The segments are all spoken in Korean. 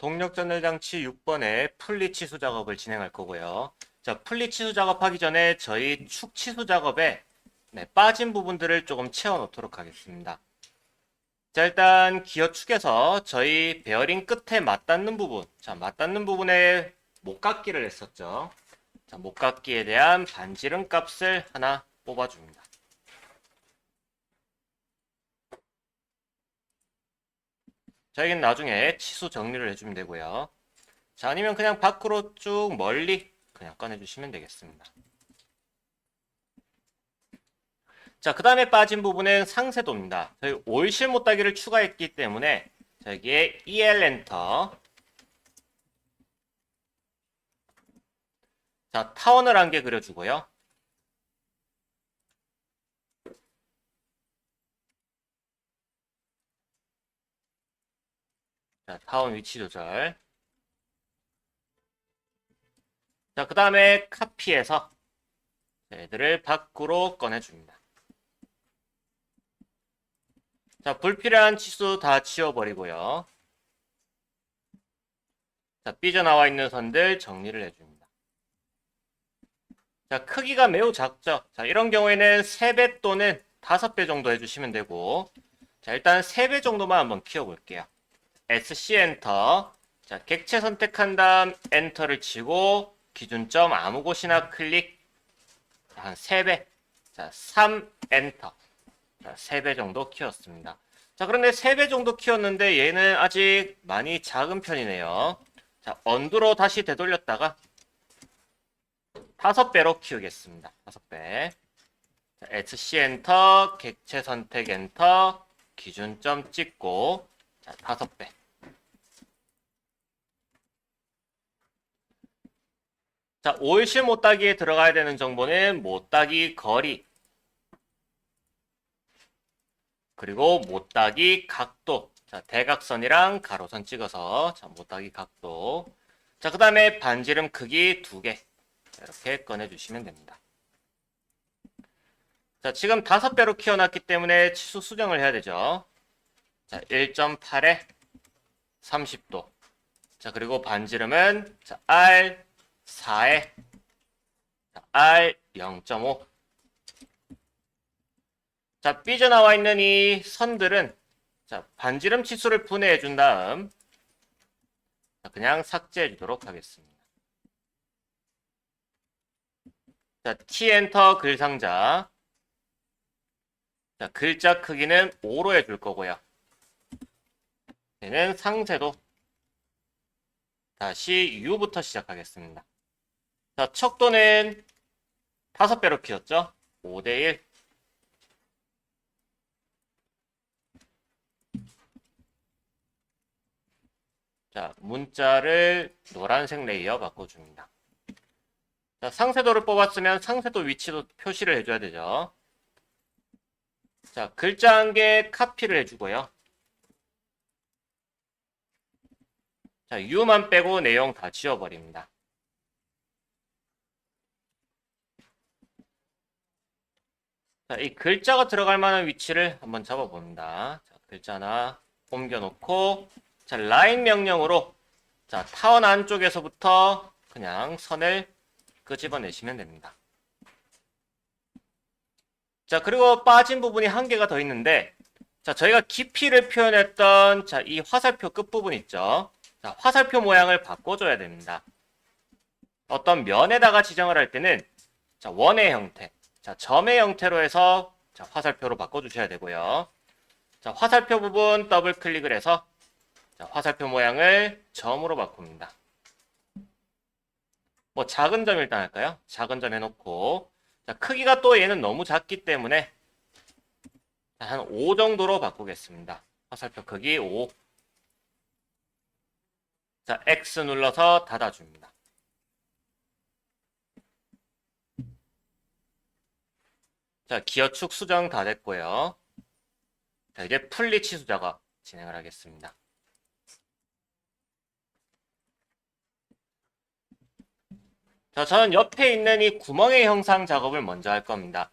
동력 전달 장치 6번의 풀리 치수 작업을 진행할 거고요. 자, 풀리 치수 작업하기 전에 저희 축 치수 작업에 네, 빠진 부분들을 조금 채워 놓도록 하겠습니다. 자, 일단 기어 축에서 저희 베어링 끝에 맞닿는 부분, 자, 맞닿는 부분에 목깎기를 했었죠. 자, 목깎기에 대한 반지름 값을 하나 뽑아줍니다. 자, 여기는 나중에 치수 정리를 해주면 되고요. 자, 아니면 그냥 밖으로 쭉 멀리 그냥 꺼내주시면 되겠습니다. 자, 그 다음에 빠진 부분은 상세도입니다. 저희 오일실 못따기를 추가했기 때문에 자, 여기에 EL 엔터 자, 타원을 한 개 그려주고요. 자, 타원 위치 조절. 자, 그 다음에 카피해서 얘들을 밖으로 꺼내줍니다. 자, 불필요한 치수 다 지워버리고요. 자, 삐져나와 있는 선들 정리를 해줍니다. 자, 크기가 매우 작죠. 자, 이런 경우에는 3배 또는 5배 정도 해주시면 되고, 자, 일단 3배 정도만 한번 키워볼게요. SC 엔터. 자, 객체 선택한 다음 엔터를 치고, 기준점 아무 곳이나 클릭. 자, 한 3배. 자, 3 엔터. 자, 3배 정도 키웠습니다. 자, 그런데 3배 정도 키웠는데 얘는 아직 많이 작은 편이네요. 자, 언두로 다시 되돌렸다가 다섯 배로 키우겠습니다. 다섯 배. 자, SC 엔터, 객체 선택 엔터, 기준점 찍고, 자, 다섯 배. 자, 오일실 못따기에 들어가야 되는 정보는 못 따기 거리, 그리고 못 따기 각도. 자, 대각선이랑 가로선 찍어서, 자, 못 따기 각도. 자, 그 다음에 반지름 크기 두 개. 자, 이렇게 꺼내주시면 됩니다. 자, 지금 다섯 배로 키워놨기 때문에 치수 수정을 해야 되죠. 자, 1.8에 30도. 자, 그리고 반지름은 자, R 4에 R 0.5. 자, 삐져 나와 있는 이 선들은 자, 반지름 치수를 분해해 준 다음 자, 그냥 삭제해 주도록 하겠습니다. 자, T 엔터 글 상자. 자, 글자 크기는 5로 해줄 거고요. 얘는 상세도 다시 U부터 시작하겠습니다. 자, 척도는 5배로 키웠죠? 5대1. 자, 문자를 노란색 레이어 바꿔줍니다. 자, 상세도를 뽑았으면 상세도 위치도 표시를 해줘야 되죠. 자, 글자 한 개 카피를 해주고요. 자, U만 빼고 내용 다 지워버립니다. 자, 이 글자가 들어갈 만한 위치를 한번 잡아봅니다. 자, 글자 하나 옮겨놓고, 자, 라인 명령으로, 자, 타원 안쪽에서부터 그냥 선을 끄집어내시면 됩니다. 자, 그리고 빠진 부분이 한 개가 더 있는데, 자, 저희가 깊이를 표현했던, 자, 이 화살표 끝부분 있죠? 자, 화살표 모양을 바꿔줘야 됩니다. 어떤 면에다가 지정을 할 때는, 자, 원의 형태, 자, 점의 형태로 해서, 자, 화살표로 바꿔주셔야 되고요. 자, 화살표 부분 더블 클릭을 해서, 자, 화살표 모양을 점으로 바꿉니다. 뭐 작은 점 일단 할까요? 작은 점 해놓고 자, 크기가 또 얘는 너무 작기 때문에 한 5 정도로 바꾸겠습니다. 화살표 크기 5 자, X 눌러서 닫아줍니다. 자, 기어축 수정 다 됐고요. 자, 이제 풀리치 수작업 진행을 하겠습니다. 자, 저는 옆에 있는 이 구멍의 형상 작업을 먼저 할 겁니다.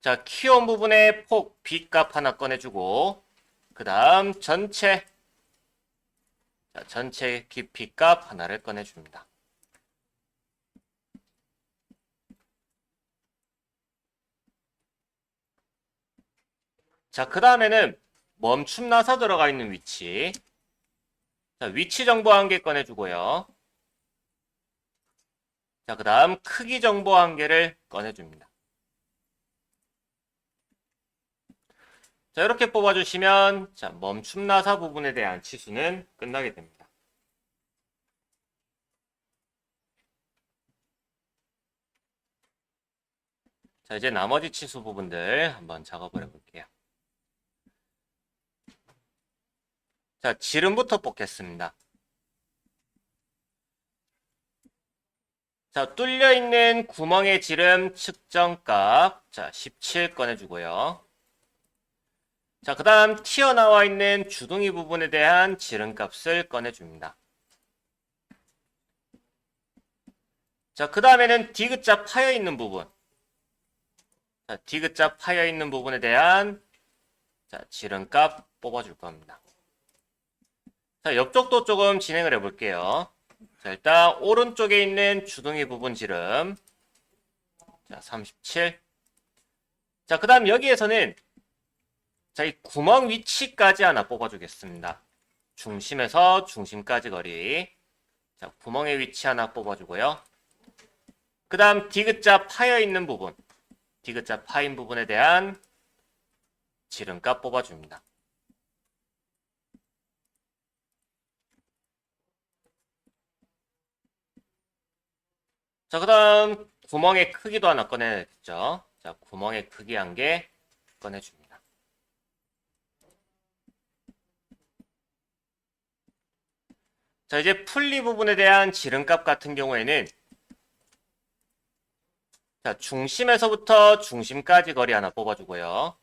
자, 키온 부분에 폭, B값 하나 꺼내주고, 그 다음 전체 자, 전체 깊이 값 하나를 꺼내줍니다. 자, 그 다음에는 멈춤 나사 들어가 있는 위치. 자, 위치 정보 한 개 꺼내주고요. 자, 그 다음 크기 정보 한 개를 꺼내줍니다. 자, 이렇게 뽑아주시면, 자, 멈춤 나사 부분에 대한 치수는 끝나게 됩니다. 자, 이제 나머지 치수 부분들 한번 작업을 해볼게요. 자, 지름부터 뽑겠습니다. 자, 뚫려 있는 구멍의 지름 측정값. 자, 17 꺼내주고요. 자, 그 다음 튀어나와 있는 주둥이 부분에 대한 지름값을 꺼내줍니다. 자, 그 다음에는 디귿자 파여 있는 부분. 자, 디귿자 파여 있는 부분에 대한 자, 지름값 뽑아줄 겁니다. 자, 옆쪽도 조금 진행을 해볼게요. 자, 일단 오른쪽에 있는 주둥이 부분 지름. 자, 37. 자, 그 다음 여기에서는 자, 이 구멍 위치까지 하나 뽑아주겠습니다. 중심에서 중심까지 거리. 자, 구멍의 위치 하나 뽑아주고요. 그 다음 디귿자 파여 있는 부분. 디귿자 파인 부분에 대한 지름값 뽑아줍니다. 자, 그 다음 구멍의 크기도 하나 꺼내야겠죠. 자, 구멍의 크기 한 개 꺼내줍니다. 자, 이제 풀리 부분에 대한 지름값 같은 경우에는 자, 중심에서부터 중심까지 거리 하나 뽑아주고요.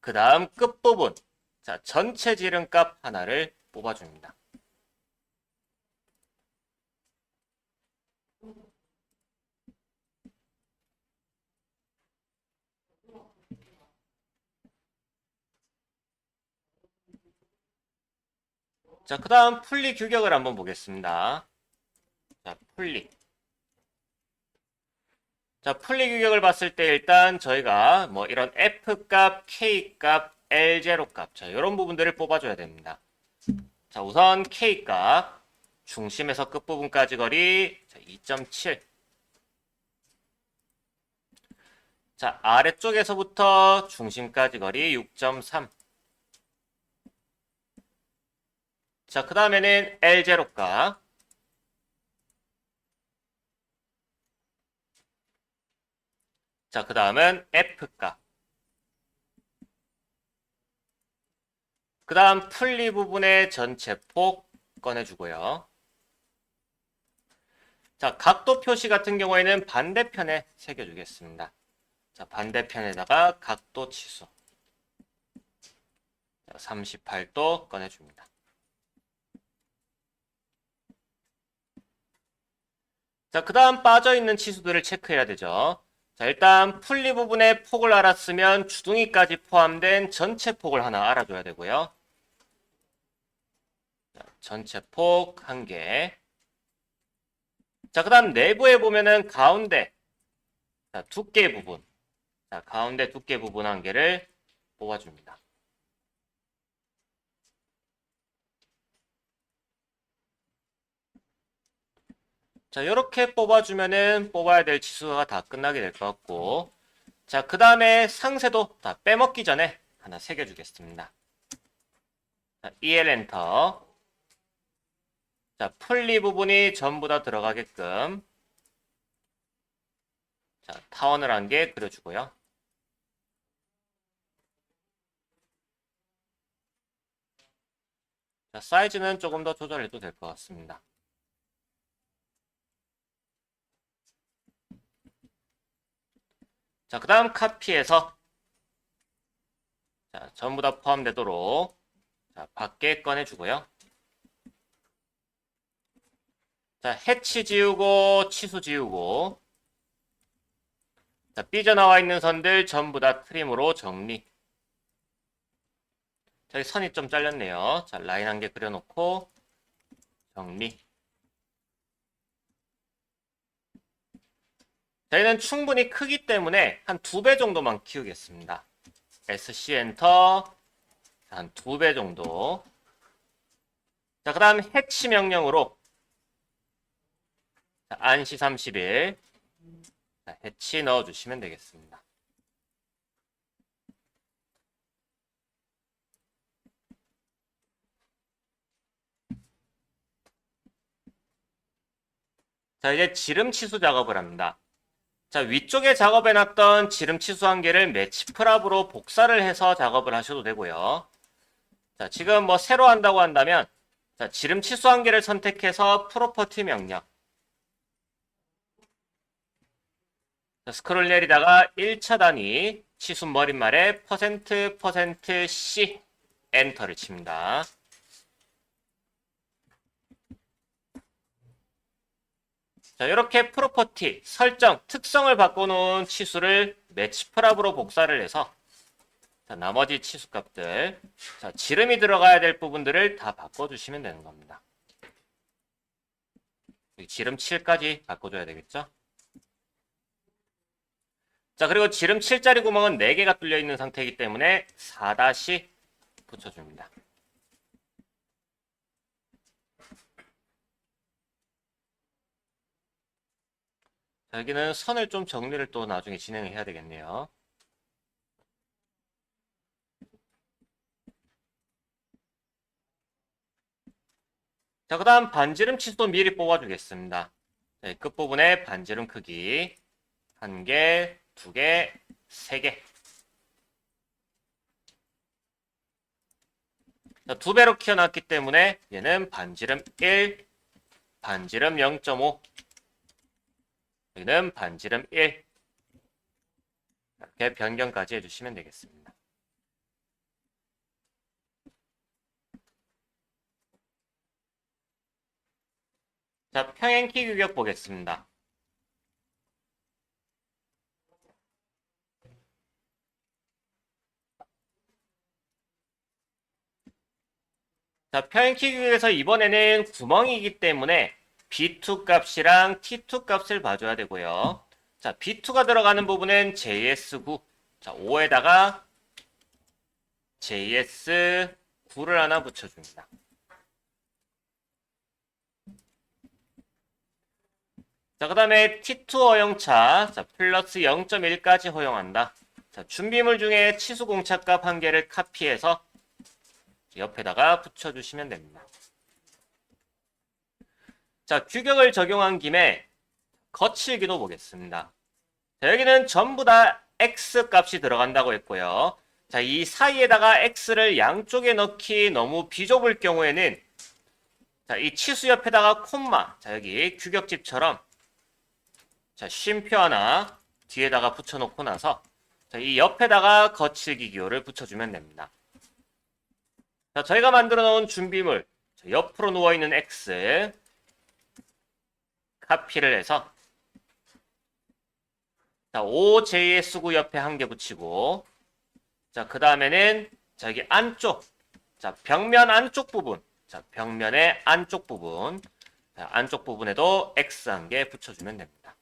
그 다음 끝부분. 자, 전체 지름값 하나를 뽑아줍니다. 자, 그 다음 풀리 규격을 한번 보겠습니다. 자, 풀리. 자, 풀리 규격을 봤을 때 일단 저희가 뭐 이런 F값, K값, L0값, 자, 이런 부분들을 뽑아줘야 됩니다. 자, 우선 K값, 중심에서 끝부분까지 거리, 자, 2.7. 자, 아래쪽에서부터 중심까지 거리 6.3. 자, 그 다음에는 L0값. 자, 그 다음은 F값. 그 다음 풀리 부분의 전체 폭 꺼내주고요. 자, 각도 표시 같은 경우에는 반대편에 새겨주겠습니다. 자, 반대편에다가 각도 치수. 자, 38도 꺼내줍니다. 자, 그 다음 빠져있는 치수들을 체크해야 되죠. 자, 일단 풀리 부분의 폭을 알았으면 주둥이까지 포함된 전체 폭을 하나 알아줘야 되고요. 자, 전체 폭 한 개. 자, 그 다음 내부에 보면은 가운데 자, 두께 부분. 자, 가운데 두께 부분 한 개를 뽑아줍니다. 자, 이렇게 뽑아주면은 뽑아야 될 치수가 다 끝나게 될 것 같고, 자, 그 다음에 상세도 다 빼먹기 전에 하나 새겨주겠습니다. 자, EL 엔터. 자, 풀리 부분이 전부 다 들어가게끔. 자, 타원을 한 개 그려주고요. 자, 사이즈는 조금 더 조절해도 될 것 같습니다. 자, 그 다음 카피에서 자, 전부 다 포함되도록 자, 밖에 꺼내주고요. 자, 해치 지우고 치수 지우고 자, 삐져나와 있는 선들 전부 다 트림으로 정리 저기 선이 좀 잘렸네요. 자, 라인 한 개 그려놓고 정리. 저희는 충분히 크기 때문에 한 두 배 정도만 키우겠습니다. SC 엔터 한 두 배 정도. 자, 그 다음 해치 명령으로 자, 안시 30일 자, 해치 넣어주시면 되겠습니다. 자, 이제 지름 치수 작업을 합니다. 자, 위쪽에 작업해 놨던 지름 치수 한 개를 매치 프랍으로 복사를 해서 작업을 하셔도 되고요. 자, 지금 뭐 새로 한다고 한다면 자, 지름 치수 한 개를 선택해서 프로퍼티 명령. 자, 스크롤 내리다가 1차 단위 치수 머릿말에 %C 엔터를 칩니다. 자, 이렇게 프로퍼티, 설정, 특성을 바꿔놓은 치수를 매치 프랍으로 복사를 해서 자, 나머지 치수 값들, 자, 지름이 들어가야 될 부분들을 다 바꿔주시면 되는 겁니다. 지름 7까지 바꿔줘야 되겠죠? 자, 그리고 지름 7짜리 구멍은 4개가 뚫려 있는 상태이기 때문에 4 다시 붙여줍니다. 여기는 선을 좀 정리를 또 나중에 진행을 해야 되겠네요. 자, 그 다음 반지름 치수도 미리 뽑아주겠습니다. 네, 끝부분에 반지름 크기 한 개, 두 개, 세 개. 자, 두 배로 키워놨기 때문에 얘는 반지름 1, 반지름 0.5, 여기는 반지름 1 이렇게 변경까지 해주시면 되겠습니다. 자, 평행키 규격 보겠습니다. 자, 평행키 규격에서 이번에는 구멍이기 때문에 B2 값이랑 T2 값을 봐줘야 되고요. 자, B2가 들어가는 부분은 JS9. 자, 5에다가 JS9를 하나 붙여줍니다. 자, 그 다음에 T2 허용차. 자, 플러스 0.1까지 허용한다. 자, 준비물 중에 치수 공차값 한 개를 카피해서 옆에다가 붙여주시면 됩니다. 자, 규격을 적용한 김에 거칠기도 보겠습니다. 자, 여기는 전부 다 x 값이 들어간다고 했고요. 자, 이 사이에다가 x를 양쪽에 넣기 너무 비좁을 경우에는 자, 이 치수 옆에다가 콤마, 자, 여기 규격집처럼 자, 쉼표 하나 뒤에다가 붙여 놓고 나서 자, 이 옆에다가 거칠기 기호를 붙여 주면 됩니다. 자, 저희가 만들어 놓은 준비물 자, 옆으로 누워 있는 x 카피를 해서 자, OJS9 옆에 한 개 붙이고 자, 그 다음에는 저기 안쪽 자, 벽면 안쪽 부분 자, 벽면의 안쪽 부분 자, 안쪽 부분에도 X 한 개 붙여주면 됩니다.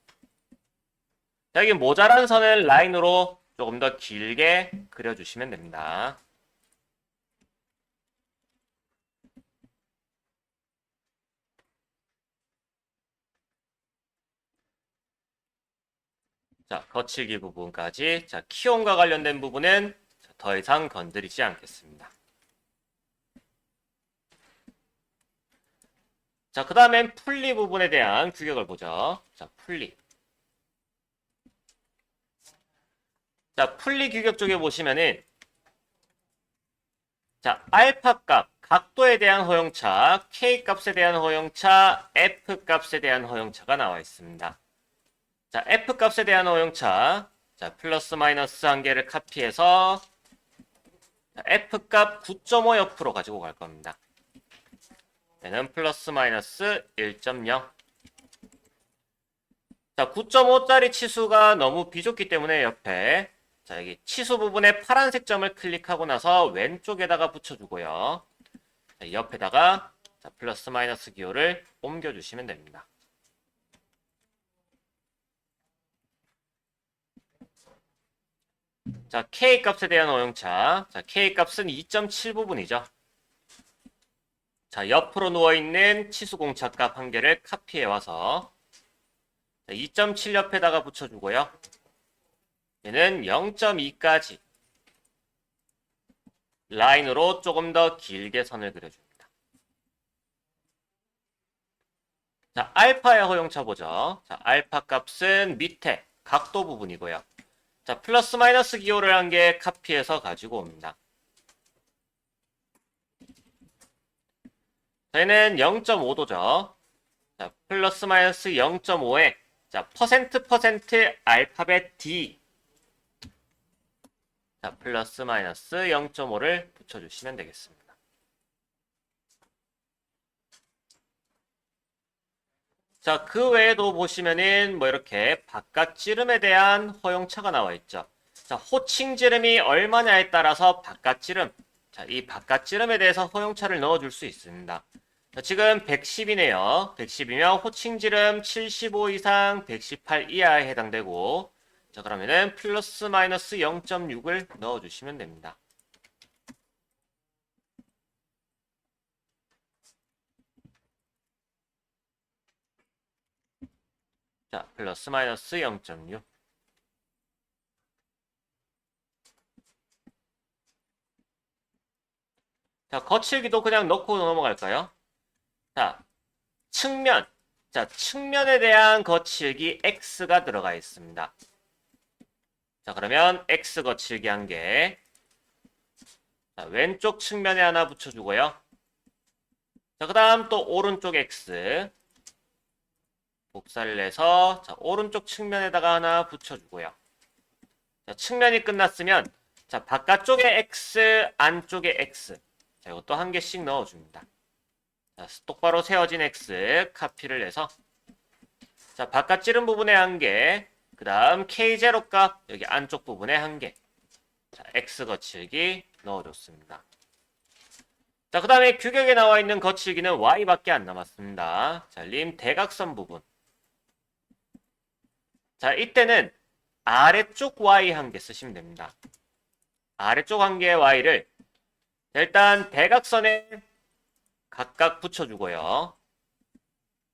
자, 여기 모자란 선을 라인으로 조금 더 길게 그려주시면 됩니다. 자, 거칠기 부분까지. 자, 키온과 관련된 부분은 더 이상 건드리지 않겠습니다. 자, 그 다음엔 풀리 부분에 대한 규격을 보죠. 자, 풀리. 자, 풀리 규격 쪽에 보시면은 자, 알파 값, 각도에 대한 허용차, K 값에 대한 허용차, F 값에 대한 허용차가 나와 있습니다. 자, F 값에 대한 허용차. 자, 플러스 마이너스 한 개를 카피해서 자, F 값 9.5 옆으로 가지고 갈 겁니다. 얘는 플러스 마이너스 1.0. 자, 9.5짜리 치수가 너무 비좁기 때문에 옆에 자, 여기 치수 부분에 파란색 점을 클릭하고 나서 왼쪽에다가 붙여주고요. 자, 옆에다가 자, 플러스 마이너스 기호를 옮겨주시면 됩니다. 자, K 값에 대한 오용차. 자, K 값은 2.7 부분이죠. 자, 옆으로 누워있는 치수공차 값 한 개를 카피해 와서 2.7 옆에다가 붙여주고요. 얘는 0.2까지 라인으로 조금 더 길게 선을 그려줍니다. 자, 알파의 허용차 보죠. 자, 알파 값은 밑에 각도 부분이고요. 자, 플러스 마이너스 기호를 한 개 카피해서 가지고 옵니다. 저희는 0.5도죠. 자, 플러스 마이너스 0.5에 자, 퍼센트 퍼센트 알파벳 D 자, 플러스 마이너스 0.5를 붙여주시면 되겠습니다. 자, 그 외에도 보시면은 뭐 이렇게 바깥 지름에 대한 허용차가 나와 있죠. 자, 호칭 지름이 얼마냐에 따라서 바깥 지름, 자, 이 바깥 지름에 대해서 허용차를 넣어줄 수 있습니다. 자, 지금 110이네요. 110이면 호칭 지름 75 이상 118 이하에 해당되고, 자, 그러면은 플러스 마이너스 0.6을 넣어주시면 됩니다. 자, 플러스 마이너스 0.6. 자, 거칠기도 그냥 넣고 넘어갈까요? 자, 측면. 자, 측면에 대한 거칠기 X가 들어가 있습니다. 자, 그러면 X 거칠기 한 개. 자, 왼쪽 측면에 하나 붙여주고요. 자, 그 다음 또 오른쪽 X. 복사를 해서 자, 오른쪽 측면에다가 하나 붙여주고요. 자, 측면이 끝났으면 자, 바깥쪽에 X, 안쪽에 X. 자, 이것도 한 개씩 넣어줍니다. 자, 똑바로 세워진 X 카피를 해서 자, 바깥 찌른 부분에 한 개, 그 다음 K0 값 여기 안쪽 부분에 한 개. 자, X 거칠기 넣어줬습니다. 자, 그 다음에 규격에 나와 있는 거칠기는 Y밖에 안 남았습니다. 자, 림 대각선 부분. 자, 이때는 아래쪽 Y 한 개 쓰시면 됩니다. 아래쪽 한 개의 Y를 일단 대각선에 각각 붙여주고요.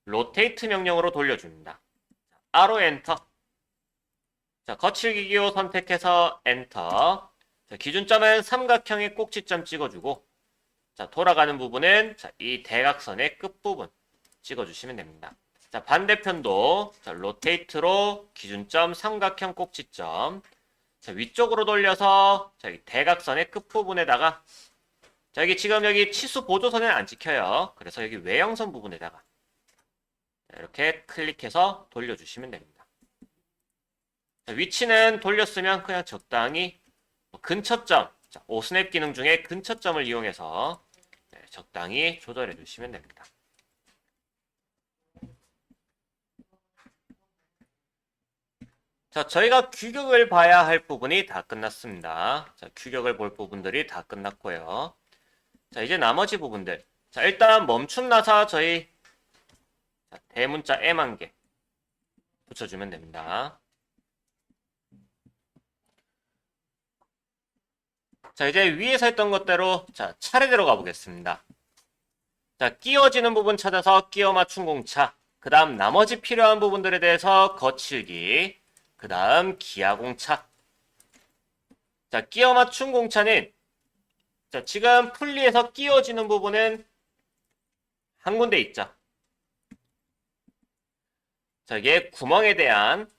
로테이트 명령으로 돌려줍니다. 아로 엔터. 자, 거칠기 기호 선택해서 엔터. 자, 기준점은 삼각형의 꼭지점 찍어주고, 자, 돌아가는 부분은 자, 이 대각선의 끝부분 찍어주시면 됩니다. 자, 반대편도 자, 로테이트로 기준점 삼각형 꼭지점. 자, 위쪽으로 돌려서 자, 이 대각선의 끝부분에다가 자, 여기 지금 여기 치수 보조선은 안 찍혀요. 그래서 여기 외형선 부분에다가 자, 이렇게 클릭해서 돌려주시면 됩니다. 자, 위치는 돌렸으면 그냥 적당히 뭐 근처점, 자, 오스냅 기능 중에 근처점을 이용해서 네, 적당히 조절해 주시면 됩니다. 자, 저희가 규격을 봐야 할 부분이 다 끝났습니다. 자, 규격을 볼 부분들이 다 끝났고요. 자, 이제 나머지 부분들. 자, 일단 멈춤 나사 저희 자, 대문자 M 한 개 붙여주면 됩니다. 자, 이제 위에서 했던 것대로 자, 차례대로 가보겠습니다. 자, 끼워지는 부분 찾아서 끼워 맞춘 공차. 그 다음 나머지 필요한 부분들에 대해서 거칠기. 그 다음 기아 공차. 자, 끼워 맞춘 공차는 자, 지금 풀리에서 끼워지는 부분은 한 군데 있죠. 자, 이게 구멍에 대한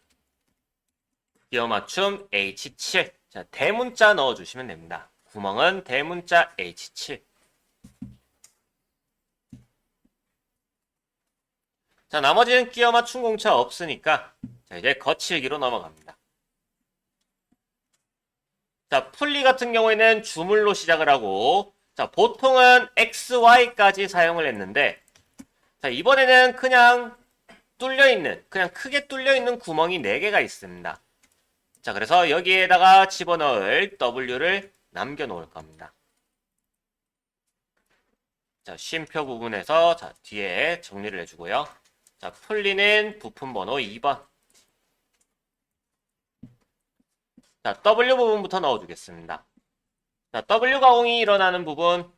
끼워 맞춤 H7. 자, 대문자 넣어주시면 됩니다. 구멍은 대문자 H7. 자, 나머지는 끼워 맞춘 공차 없으니까 자, 이제 거칠기로 넘어갑니다. 자, 풀리 같은 경우에는 주물로 시작을 하고 자, 보통은 XY까지 사용을 했는데 자, 이번에는 그냥 뚫려 있는 그냥 크게 뚫려 있는 구멍이 4개가 있습니다. 자, 그래서 여기에다가 집어넣을 W를 남겨 놓을 겁니다. 자, 쉼표 부분에서 자, 뒤에 정리를 해주고요. 자, 풀리는 부품 번호 2번. 자, W 부분부터 넣어주겠습니다. 자, W 가 공이 일어나는 부분.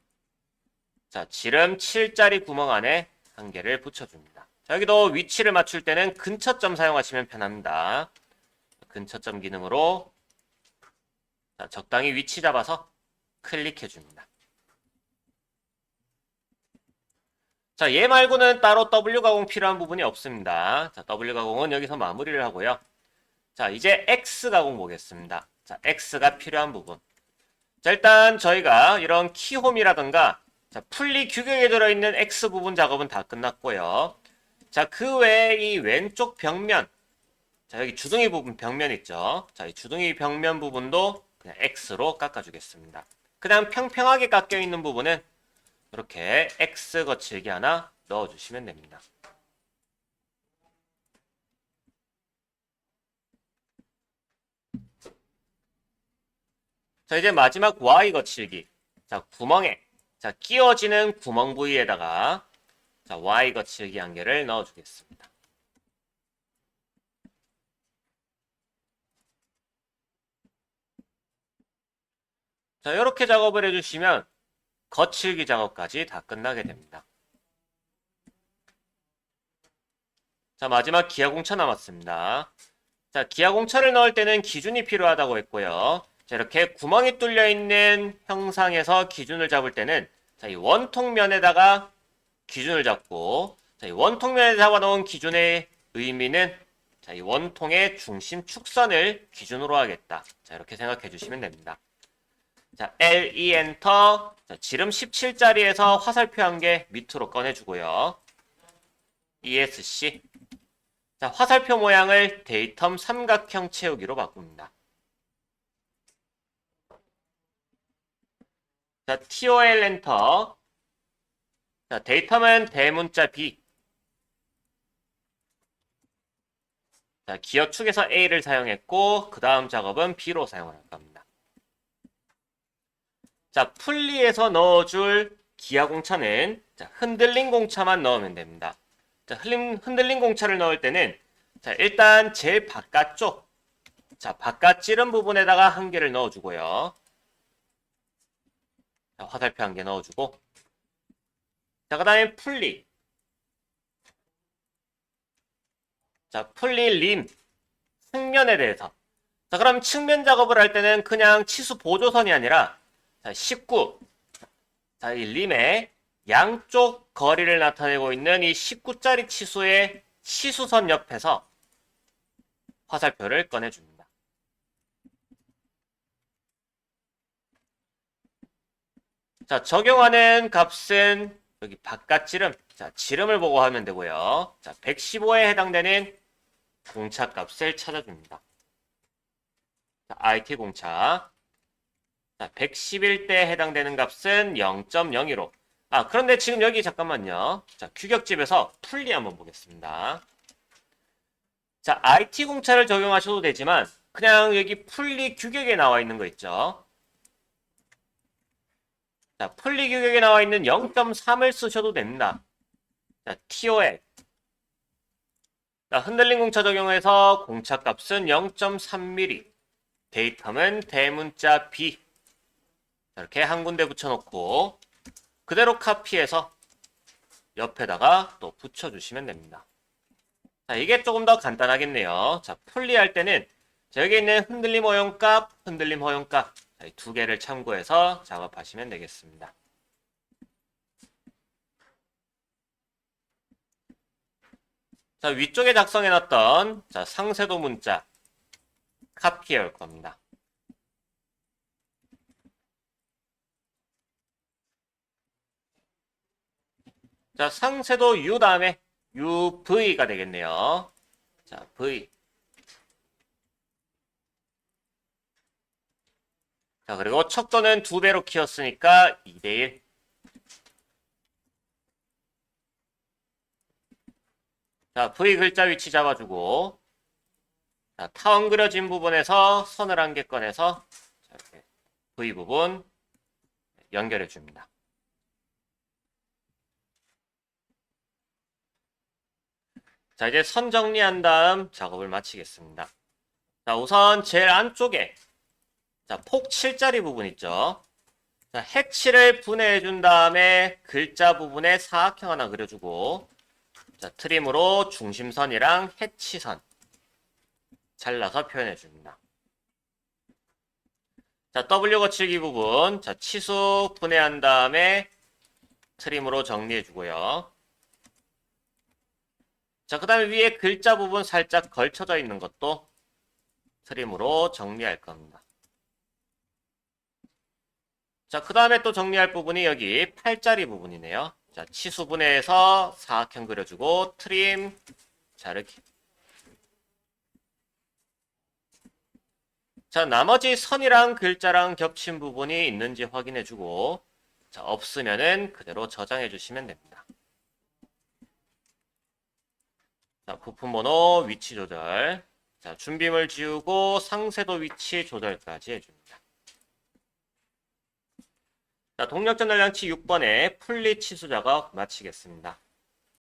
자, 지름 7짜리 구멍 안에 한 개를 붙여줍니다. 자, 여기도 위치를 맞출 때는 근처점 사용하시면 편합니다. 근처점 기능으로 자, 적당히 위치 잡아서 클릭해 줍니다. 자, 얘 말고는 따로 W 가공 필요한 부분이 없습니다. 자, W 가공은 여기서 마무리를 하고요. 자, 이제 X 가공 보겠습니다. 자, X가 필요한 부분. 자, 일단 저희가 이런 키홈이라든가 자, 풀리 규격에 들어있는 X 부분 작업은 다 끝났고요. 자, 그 외에 이 왼쪽 벽면 자, 여기 주둥이 부분 벽면 있죠. 자, 이 주둥이 벽면 부분도 그냥 X로 깎아주겠습니다. 그냥 평평하게 깎여 있는 부분은 이렇게 X 거칠기 하나 넣어주시면 됩니다. 자, 이제 마지막 Y 거칠기. 자, 구멍에, 자, 끼워지는 구멍 부위에다가, 자, Y 거칠기 한 개를 넣어주겠습니다. 자, 이렇게 작업을 해주시면 거칠기 작업까지 다 끝나게 됩니다. 자, 마지막 기아공차 남았습니다. 자, 기아공차를 넣을 때는 기준이 필요하다고 했고요. 자, 이렇게 구멍이 뚫려 있는 형상에서 기준을 잡을 때는 자, 이 원통면에다가 기준을 잡고 자, 이 원통면에 잡아놓은 기준의 의미는 자, 이 원통의 중심 축선을 기준으로 하겠다. 자, 이렇게 생각해 주시면 됩니다. 자, L, E, 엔터. 자, 지름 17짜리에서 화살표 한 개 밑으로 꺼내주고요. ESC. 자, 화살표 모양을 데이텀 삼각형 채우기로 바꿉니다. 자, TOL 엔터. 자, 데이텀은 대문자 B. 자, 기어 축에서 A를 사용했고, 그 다음 작업은 B로 사용할 겁니다. 자, 풀리에서 넣어줄 기아 공차는 자, 흔들린 공차만 넣으면 됩니다. 자, 흔들린, 흔들린 공차를 넣을 때는 자, 일단 제일 바깥쪽 자, 바깥 찌른 부분에다가 한 개를 넣어주고요. 자, 화살표 한 개 넣어주고 자, 그 다음에 풀리 자, 풀리 림 측면에 대해서 자, 그럼 측면 작업을 할 때는 그냥 치수 보조선이 아니라 자, 19. 자, 이 림의 양쪽 거리를 나타내고 있는 이 19짜리 치수의 치수선 옆에서 화살표를 꺼내줍니다. 자, 적용하는 값은 여기 바깥 지름. 자, 지름을 보고 하면 되고요. 자, 115에 해당되는 공차 값을 찾아줍니다. 자, IT 공차. 자, 111대 해당되는 값은 0.02로. 아, 그런데 지금 여기 잠깐만요. 자, 규격집에서 풀리 한번 보겠습니다. 자, IT 공차를 적용하셔도 되지만 그냥 여기 풀리 규격에 나와 있는 거 있죠. 자, 풀리 규격에 나와 있는 0.3을 쓰셔도 됩니다. 자, TOL. 자, 흔들림 공차 적용해서 공차 값은 0.3mm. 데이텀은 대문자 B. 이렇게 한 군데 붙여놓고 그대로 카피해서 옆에다가 또 붙여주시면 됩니다. 자, 이게 조금 더 간단하겠네요. 자, 풀리할 때는 자, 여기 있는 흔들림 허용값, 흔들림 허용값 자, 이 두 개를 참고해서 작업하시면 되겠습니다. 자, 위쪽에 작성해놨던 자, 상세도 문자 카피해 올 겁니다. 자, 상세도 U 다음에 UV가 되겠네요. 자, V. 자, 그리고 척도는 두 배로 키웠으니까 2대1. 자, V 글자 위치 잡아주고. 자, 타원 그려진 부분에서 선을 한 개 꺼내서 자, 이렇게 V 부분 연결해 줍니다. 자, 이제 선 정리한 다음 작업을 마치겠습니다. 자, 우선 제일 안쪽에 자, 폭 7짜리 부분 있죠. 자, 해치를 분해해 준 다음에 글자 부분에 사각형 하나 그려주고 자, 트림으로 중심선이랑 해치선 잘라서 표현해 줍니다. 자, W 거칠기 부분 자, 치수 분해한 다음에 트림으로 정리해 주고요. 자, 그 다음에 위에 글자 부분 살짝 걸쳐져 있는 것도 트림으로 정리할 겁니다. 자, 그 다음에 또 정리할 부분이 여기 팔자리 부분이네요. 자, 치수 분해해서 사각형 그려주고 트림 자르기. 자, 나머지 선이랑 글자랑 겹친 부분이 있는지 확인해주고 자, 없으면은 그대로 저장해 주시면 됩니다. 자, 부품 번호 위치 조절. 자, 준비물 지우고 상세도 위치 조절까지 해줍니다. 자, 동력 전달량치 6번에 풀리 치수 작업 마치겠습니다.